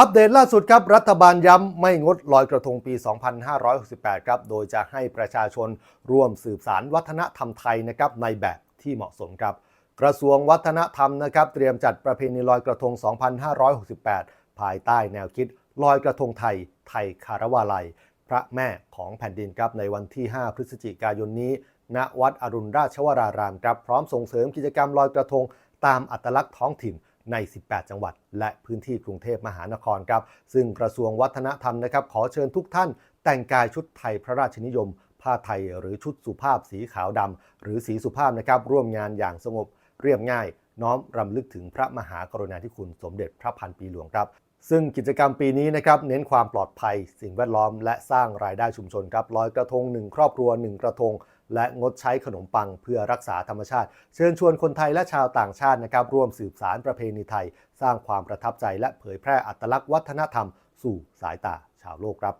อัปเดตล่าสุดครับ รัฐบาลย้ำไม่งดลอยกระทงปี 2568 ครับ โดยจะให้ประชาชนร่วมสืบสารวัฒนธรรมไทยนะครับในแบบที่เหมาะสมครับ กระทรวงวัฒนธรรมนะครับ เตรียมจัดประเพณีลอยกระทง 2568 ภายใต้แนวคิดลอยกระทงไทย ไทยคารวาลัย พระแม่ของแผ่นดินครับในวันที่ 5 พฤศจิกายนนี้ ณวัดอรุณราชวรารามครับพร้อมส่งเสริมกิจกรรมลอยกระทง ตามอัตลักษณ์ท้องถิ่น ใน 18 จังหวัด และพื้นที่กรุงเทพมหานครครับ ซึ่งกระทรวงวัฒนธรรมนะครับขอเชิญทุกท่านแต่งกายชุดไทยพระราชนิยม ผ้าไทยหรือชุดสุภาพสีขาวดำหรือสีสุภาพนะครับร่วมงานอย่างสงบเรียบง่าย น้อมรำลึกถึงพระมหากรุณาธิคุณสมเด็จพระพันปีหลวงครับซึ่งกิจกรรมปีนี้นะครับเน้นความปลอดภัย สิ่งแวดล้อมและสร้างรายได้ชุมชนครับลอยกระทง 1 ครอบครัว 1 กระทง และงดใช้ขนมปังเพื่อรักษาธรรมชาติ เชิญชวนคนไทยและชาวต่างชาตินะครับร่วมสืบสารประเพณีไทย สร้างความประทับใจและเผยแพร่อัตลักษณ์วัฒนธรรม สู่สายตาชาวโลกครับ